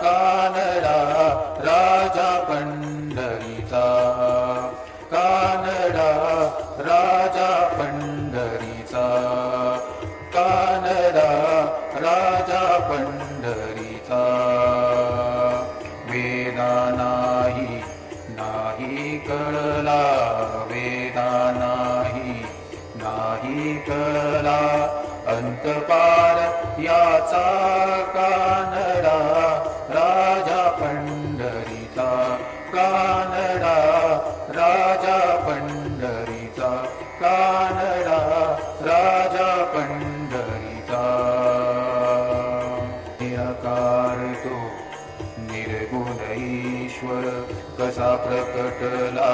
कानडा राजा पंढरीचा. कानडा राजा पंढरीचा. कानडा राजा पंढरीचा. वेदा नाही नाही कळला. वेदा नाही नाही कळला. अंतपार याचा कानडा. कानडा राजा पंढरीचा कानडा राजा पंढरीचा. निराकार तो निर्गुण ईश्वर कसा प्रकटला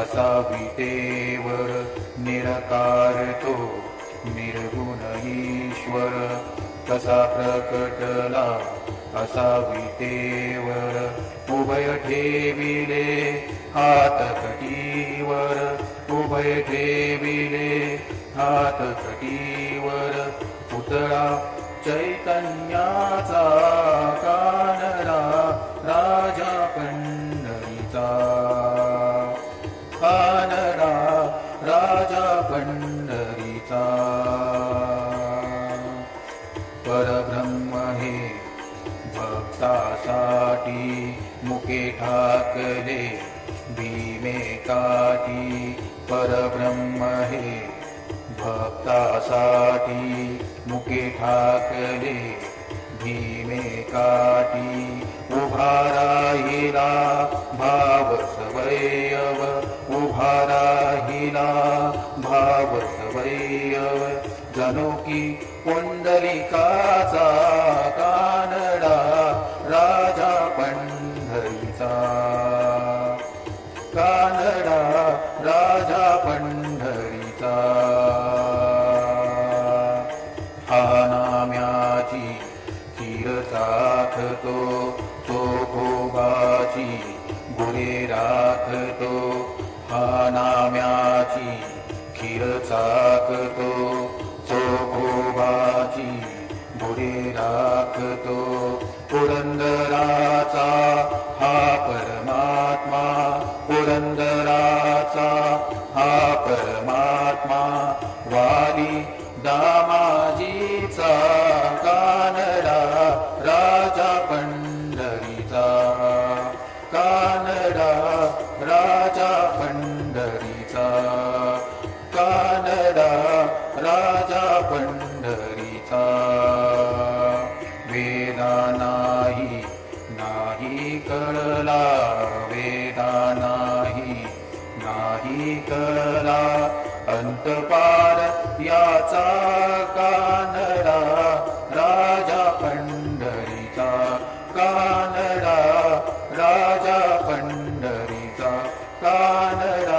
असा विटेवर निराकार तो निर्गुण ईश्वर कसा प्रकटला असा वितेवर उभय ठेविले हात कटीवर उभय ठेविले हात कटीवर पुतळा चैतन्याचा कानरा राजा पंढरीचा. कानरा राजा पंढरीचा. साठी मुके ठाकले भीमे काठी परब्रह्म हे. भक्तासाठी मुके ठाकले भीमे काठी उभा राहिला भाव सवयव उभा राहिला भाव सवयव जणू की पुंडलिकाचा कानडा कानडा राजा पंढरीचा. हा नाम्याची खीर चाखतो तो गोबाची गुरे राखतो. हा नाम्याची खीर चाकतो तो भोगाची गुरे राखतो. पुरंदरा पुरंदराचा हा परमात्मा वारी दामाजीचा कानडा राजा पंढरीचा. कानडा राजा पंढरीचा. कानडा राजा पंढरीचा. वेदा नाही नाही कळला वेदा नाही नाही अंतपार याचा कानडा राजा पंढरीचा कानडा राजा पंढरीचा का